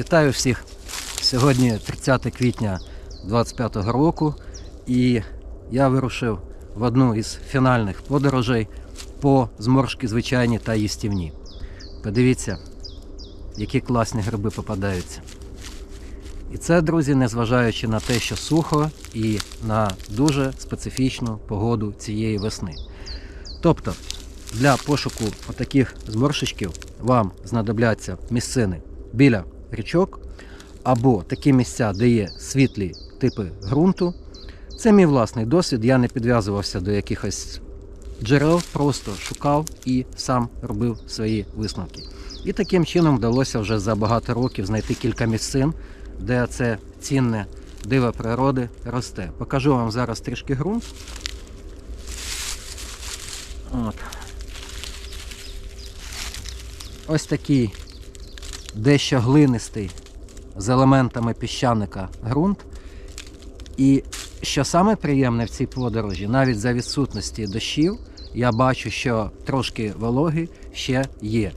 Вітаю всіх! Сьогодні 30 квітня 2025 року і я вирушив в одну із фінальних подорожей по зморшки звичайні та їстівні. Подивіться, які класні гриби попадаються. І це, друзі, незважаючи на те, що сухо і на дуже специфічну погоду цієї весни. Тобто, для пошуку отаких зморшечків вам знадобляться місцини біля річок або такі місця, де є світлі типи ґрунту. Це мій власний досвід. Я не підв'язувався до якихось джерел, просто шукав і сам робив свої висновки. І таким чином вдалося вже за багато років знайти кілька місцин, де це цінне диво природи росте. Покажу вам зараз трішки ґрунт. От. Ось такий дещо глинистий з елементами піщаника ґрунт. І що саме приємне в цій подорожі, навіть за відсутності дощів, я бачу, що трошки вологи ще є.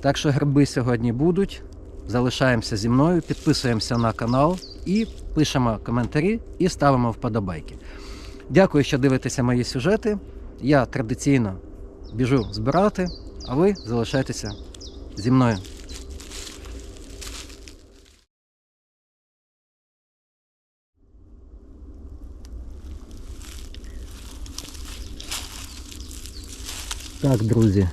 Так що гриби сьогодні будуть. Залишаємося зі мною, підписуємося на канал і пишемо коментарі і ставимо вподобайки. Дякую, що дивитеся мої сюжети. Я традиційно біжу збирати, а ви залишайтеся зі мною. Так, друзі,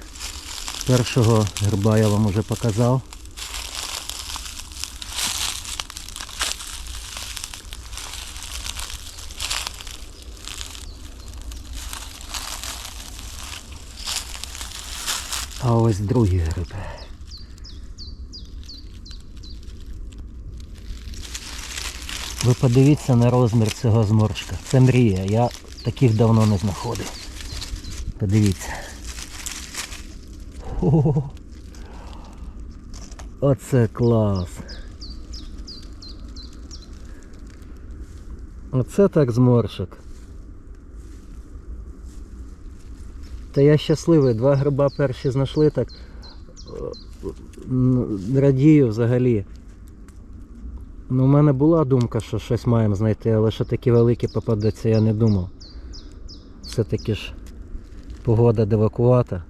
першого гриба я вам уже показав. А ось другий гриб. Ви подивіться на розмір цього зморшка. Це мрія. Я таких давно не знаходив. Подивіться. О, оце клас. Оце так зморшок. Та я щасливий, два гриба перші знайшли, так е, радію взагалі. Ну, у мене була думка, що щось маємо знайти, але що такі великі попадеться, я не думав. Все-таки ж погода девакувата.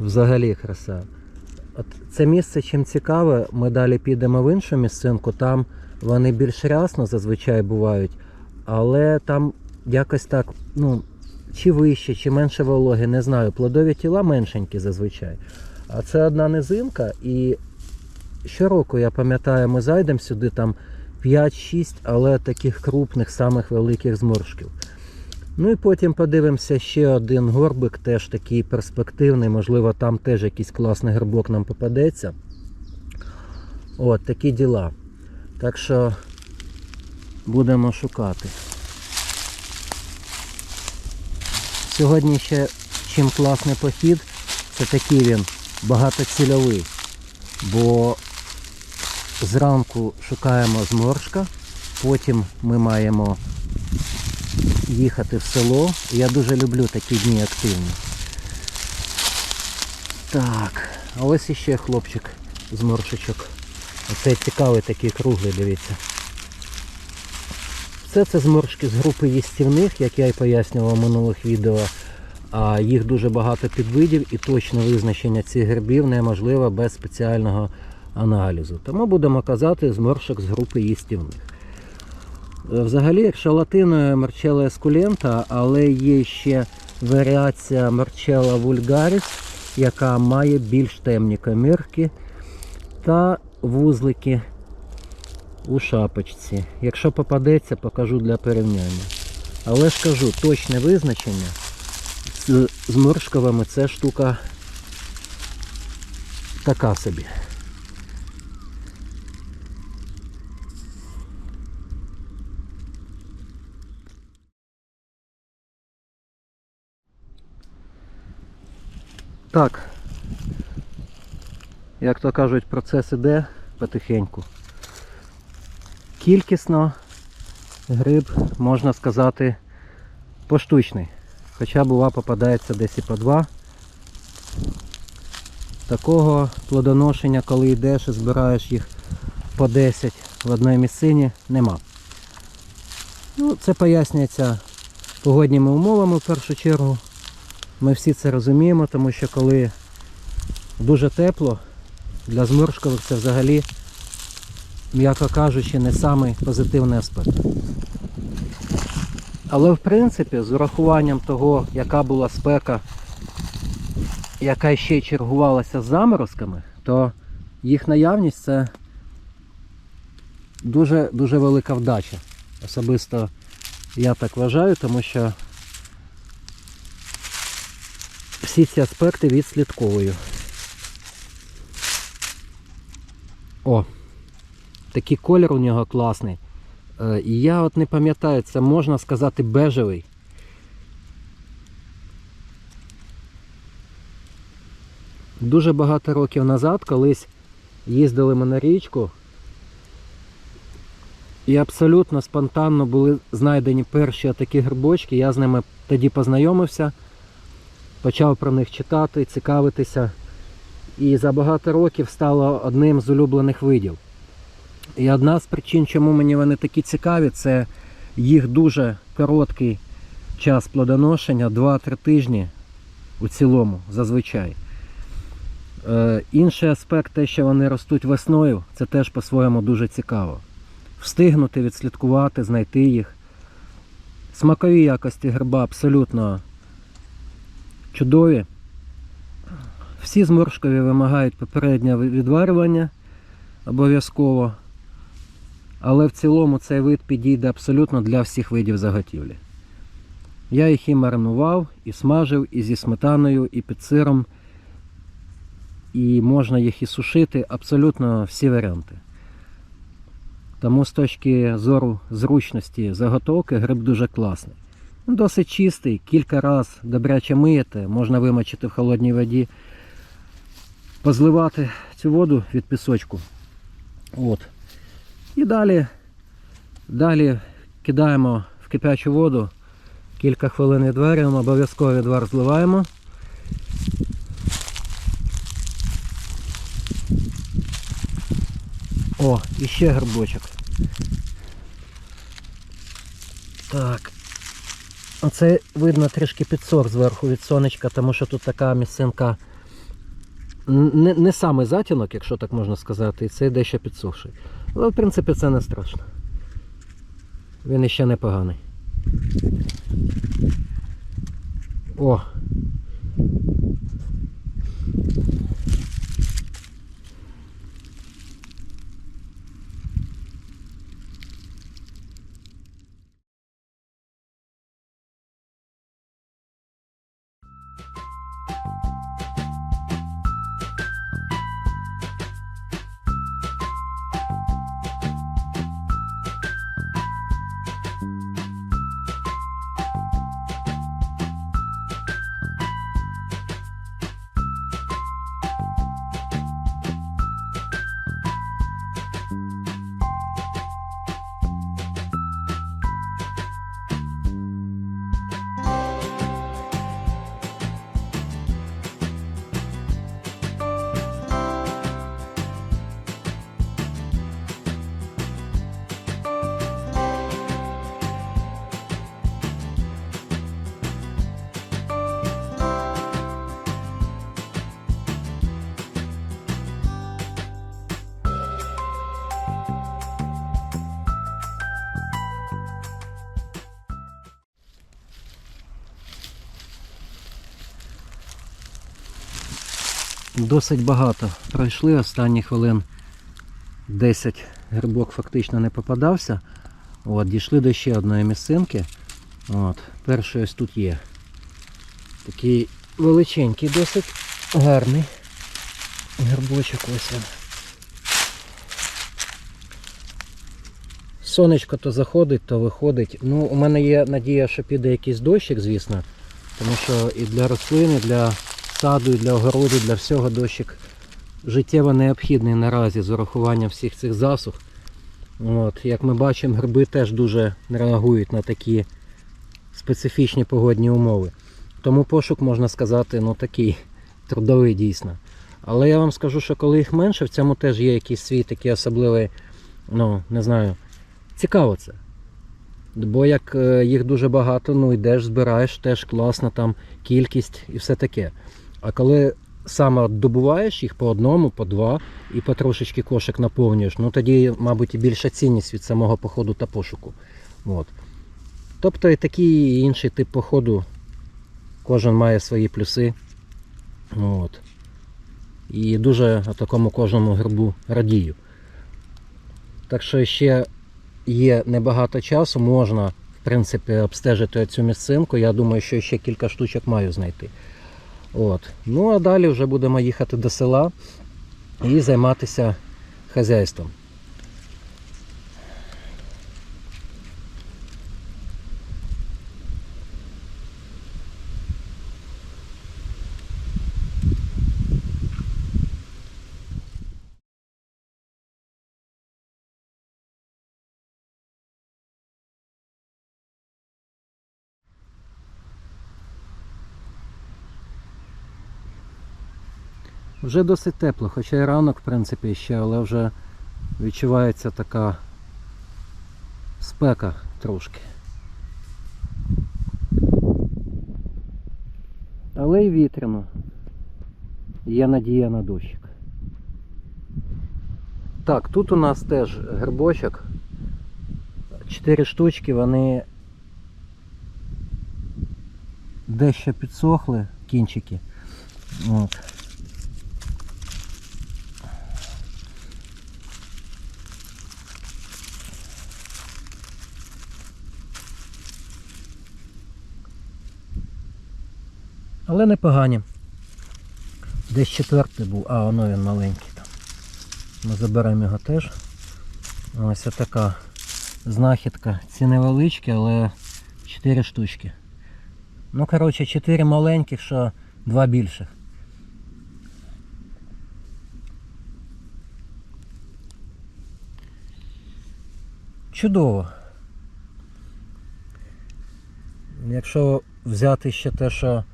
Взагалі краса. От це місце чим цікаве, ми далі підемо в іншу місцинку, там вони більш рясно зазвичай бувають, але там якось так, ну, чи вище, чи менше вологи, не знаю. Плодові тіла меншенькі зазвичай. А це одна низинка, і щороку, я пам'ятаю, ми зайдемо сюди там 5-6, але таких крупних, самих великих зморшків. Ну і потім подивимося ще один горбик, теж такий перспективний, можливо, там теж якийсь класний грибок нам попадеться. От, такі діла. Так що будемо шукати. Сьогодні ще чим класний похід, це такий він багатоцільовий. Бо зранку шукаємо зморшка, потім ми маємо їхати в село. Я дуже люблю такі дні активні. Так, а ось іще хлопчик з моршечок. Оце цікавий такий круглий, дивіться. Все це зморшки з групи їстівних, як я і пояснював в минулих відео. А їх дуже багато підвидів і точне визначення цих грибів неможливо без спеціального аналізу. Тому будемо казати зморшок з групи їстівних. Взагалі, якщо латиною Марчела ескулента, але є ще варіація Марчела вульгаріс, яка має більш темні комірки та вузлики у шапочці. Якщо попадеться, покажу для порівняння. Але ж кажу, точне визначення з зморшковими це штука така собі. Так, як то кажуть, процес іде потихеньку. Кількісно гриб, можна сказати, поштучний. Хоча бува попадається десь і по два. Такого плодоношення, коли йдеш і збираєш їх по 10 в одній місцині, нема. Ну, це пояснюється погодніми умовами в першу чергу. Ми всі це розуміємо, тому що коли дуже тепло, для зморшкових це взагалі, м'яко кажучи, не самий позитивний аспект. Але в принципі, з урахуванням того, яка була спека, яка ще чергувалася з заморозками, то їх наявність це дуже, дуже велика вдача. Особисто я так вважаю, тому що всі ці аспекти відслідковую. О, такий колір у нього класний. Е, І я от не пам'ятаю, це можна сказати бежевий. Дуже багато років назад колись їздили ми на річку і абсолютно спонтанно були знайдені перші такі грибочки. Я з ними тоді познайомився, почав про них читати, цікавитися. І за багато років стало одним з улюблених видів. І одна з причин, чому мені вони такі цікаві, це їх дуже короткий час плодоношення, 2-3 тижні у цілому зазвичай. Е, інший аспект, те, що вони ростуть весною, це теж по-своєму дуже цікаво. Встигнути, відслідкувати, знайти їх. Смакові якості гриба абсолютно чудові. Всі зморшкові вимагають попереднього відварювання обов'язково. Але в цілому цей вид підійде абсолютно для всіх видів заготівлі. Я їх і маринував, і смажив, і зі сметаною, і під сиром. І можна їх і сушити, абсолютно всі варіанти. Тому з точки зору зручності заготовки гриб дуже класний. Він Досить чистий, кілька разів добряче миєте, можна вимочити в холодній воді, позливати цю воду від пісочку. От. І далі, далі кидаємо в кипячу воду, кілька хвилин відварюємо, обов'язково відвар зливаємо. О, і ще. Так. Оце видно трішки підсох зверху від сонечка, тому що тут така місцинка не, не самий затінок, якщо так можна сказати, і це дещо підсохший. Але в принципі це не страшно. Він іще непоганий. О! Досить багато пройшли останні хвилин 10 грибок фактично не попадався. От, дійшли до ще одної місцинки. От, перший ось тут є. Такий величенький, досить гарний грибочок ось він. Сонечко то заходить, то виходить. Ну, у мене є надія, що піде якийсь дощик, звісно. Тому що і для рослин, і для саду, і для огороду, для всього дощик життєво необхідний наразі з урахуванням всіх цих засух. От, як ми бачимо, гриби теж дуже реагують на такі специфічні погодні умови. Тому пошук, можна сказати, ну такий трудовий дійсно. Але я вам скажу, що коли їх менше, в цьому теж є якийсь свій такий особливий, ну, не знаю, цікаво це. Бо як е, їх дуже багато, ну йдеш, збираєш, теж класна там кількість і все таке. А коли саме добуваєш їх по одному, по два і потрошечки кошик наповнюєш, ну тоді, мабуть, і більша цінність від самого походу та пошуку. От. Тобто і такий і інший тип походу, кожен має свої плюси. От. І дуже такому кожному грибу радію. Так що ще є небагато часу, можна, в принципі, обстежити цю місцинку. Я думаю, що ще кілька штучок маю знайти. От. Ну а далі вже будемо їхати до села і займатися хазяйством. Вже досить тепло, хоча і ранок, в принципі, ще, але вже відчувається така спека трошки. Але й вітряно. Є надія на дощик. Так, тут у нас теж грибочок. Чотири штучки, вони дещо підсохли кінчики. От. Але непогані. Десь четвертий був, а воно він маленький там. Ми заберемо його теж. Ось така знахідка. Ці невеличкі, але 4 штучки. Ну, коротше, 4 маленьких, що 2 більших. Чудово. Якщо взяти ще те, що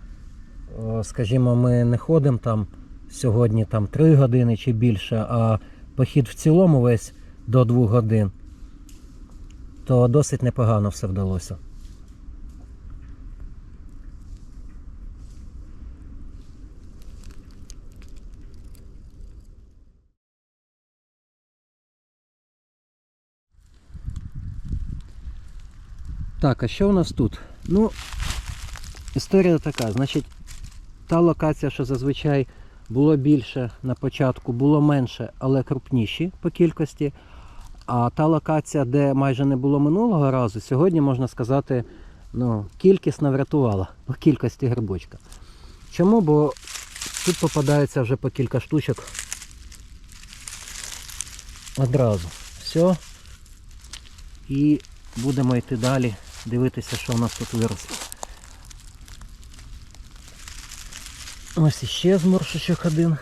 скажімо, ми не ходимо там сьогодні там 3 години чи більше, а похід в цілому весь до 2 годин, то досить непогано все вдалося. Так, а що у нас тут? Ну, історія така, значить, та локація, що зазвичай було більше на початку, було менше, але крупніші по кількості. А та локація, де майже не було минулого разу, сьогодні можна сказати, ну, кількісно врятувала по кількості грибочка. Чому? Бо тут попадається вже по кілька штучок одразу. Все. І будемо йти далі, дивитися, що у нас тут виросло. Ось іще зморшечок один.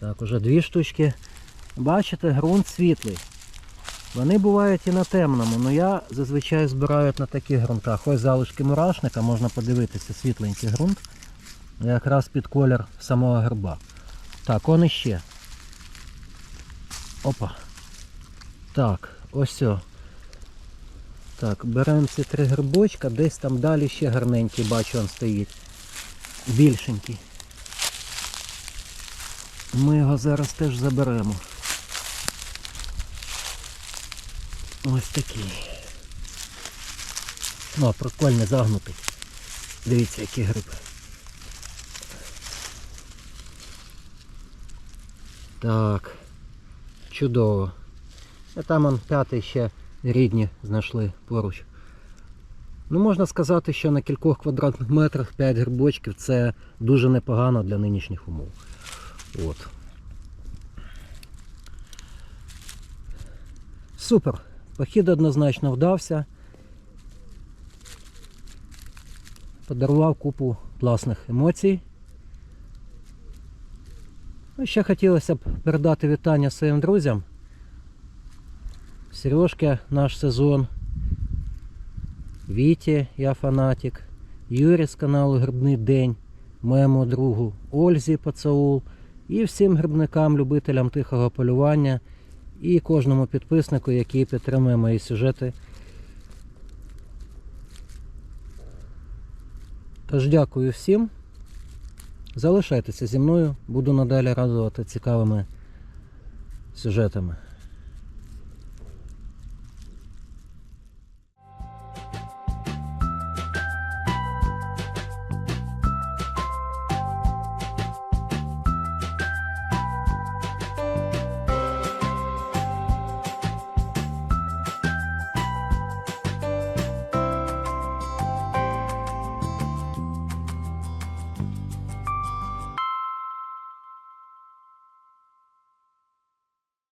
Так, уже дві штучки. Бачите, ґрунт світлий. Вони бувають і на темному, але я зазвичай збираю на таких ґрунтах. Ось залишки мурашника, можна подивитися, світленький ґрунт. Якраз під колір самого герба. Так, он іще. Опа. Так, ось. Так, беремо ці три грибочка, десь там далі ще гарненький, бачу, він стоїть більшенький. Ми його зараз теж заберемо. Ось такий. О, прикольно загнутий. Дивіться, який гриб. Так. Чудово. А там он п'ятий ще рідні знайшли поруч. Ну, можна сказати, що на кількох квадратних метрах 5 грибочків це дуже непогано для нинішніх умов. От. Супер. Похід однозначно вдався. Подарував купу класних емоцій. Ну, ще хотілося б передати вітання своїм друзям. Сережка наш сезон. Віті, я фанатик, Юрі з каналу Грибний День, моєму другу Ользі Пацаул і всім грибникам, любителям тихого полювання, і кожному підписнику, який підтримує мої сюжети. Тож дякую всім. Залишайтеся зі мною, буду надалі радувати цікавими сюжетами.